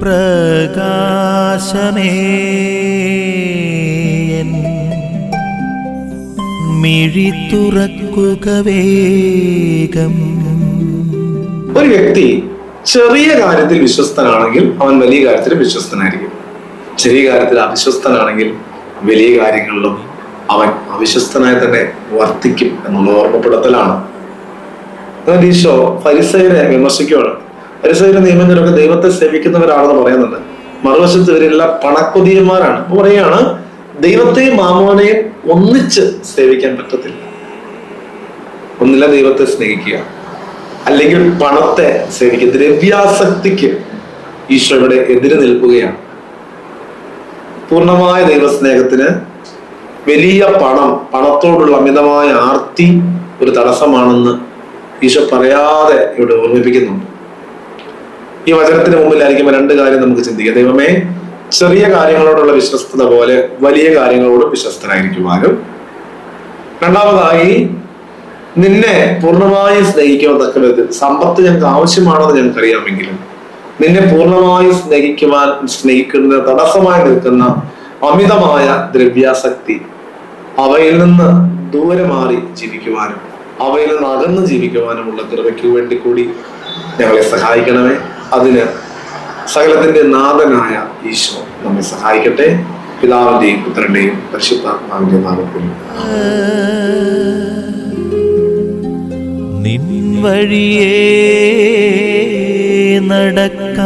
പ്രകാശമേ. മിഴി തുറക്കുക വേഗം. ഒരു വ്യക്തി ചെറിയ കാര്യത്തിൽ വിശ്വസ്തനാണെങ്കിൽ അവൻ വലിയ കാര്യത്തിൽ വിശ്വസ്തനായിരിക്കും. ചെറിയ കാര്യത്തിൽ അവിശ്വസ്തനാണെങ്കിൽ വലിയ കാര്യങ്ങളിലും അവൻ അവിശ്വസ്തനായി തന്നെ വർത്തിക്കും എന്നുള്ള ഓർമ്മപ്പെടുത്തലാണ്. ഈശോ ഫരിസൈനെ വിമർശിക്കുകയാണ് ഫരിസൈന്റെ നിയമങ്ങളിലൊക്കെ ദൈവത്തെ സേവിക്കുന്നവരാണെന്ന് പറയുന്നുണ്ട്. മറുവശത്ത് ഇവരെല്ലാം പണക്കൊതിയന്മാരാണ്. അപ്പൊ പറയാണ് ദൈവത്തെയും മാമോനെയും ഒന്നിച്ച് സേവിക്കാൻ പറ്റത്തില്ല. ഒന്നില്ല ദൈവത്തെ സ്നേഹിക്കുക. അല്ലെങ്കിൽ പണത്തെ സേവിക്കുക. ദ്രവ്യാസക്തിക്ക് ഈശോ എതിര് നിൽക്കുകയാണ്. പൂർണമായ ദൈവസ്നേഹത്തിന് വലിയ പണം പണത്തോടുള്ള അമിതമായ ആർത്തി ഒരു തടസ്സമാണെന്ന് ഈശോ പറയാതെ ഇവിടെ ഓർമ്മിപ്പിക്കുന്നുണ്ട്. ഈ വചനത്തിന് മുമ്പിലായിരിക്കുമ്പോൾ രണ്ട് കാര്യം നമുക്ക് ചിന്തിക്കാം. ദൈവമേ ചെറിയ കാര്യങ്ങളോടുള്ള വിശ്വസ്തത പോലെ വലിയ കാര്യങ്ങളോട് വിശ്വസ്തനായിരിക്കുവാനും രണ്ടാമതായി നിന്നെ പൂർണമായും സ്നേഹിക്കാൻ തക്ക വിധത്തിൽ സമ്പത്ത് ഞങ്ങൾക്ക് ആവശ്യമാണെന്ന് ഞങ്ങൾക്ക് അറിയാമെങ്കിലും നിന്നെ പൂർണമായും സ്നേഹിക്കുവാൻ സ്നേഹിക്കുന്ന തടസ്സമായി നിൽക്കുന്ന അമിതമായ ദ്രവ്യാസക്തി അവയിൽ നിന്ന് ദൂരെ മാറി ജീവിക്കുവാനും അവയിൽ നിന്ന് അകന്ന് ജീവിക്കുവാനുമുള്ള കൃപയ്ക്ക് വേണ്ടി കൂടി ഞങ്ങളെ സഹായിക്കണമേ. അതിന് സകലത്തിന്റെ നാഥനായ ഈശോ നമ്മെ സഹായിക്കട്ടെ. പിതാവിന്റെയും പുത്രന്റെയും പരിശുദ്ധാത്മാവിന്റെ നാമത്തിൽ. നിൻ വഴിയേ നടക്ക.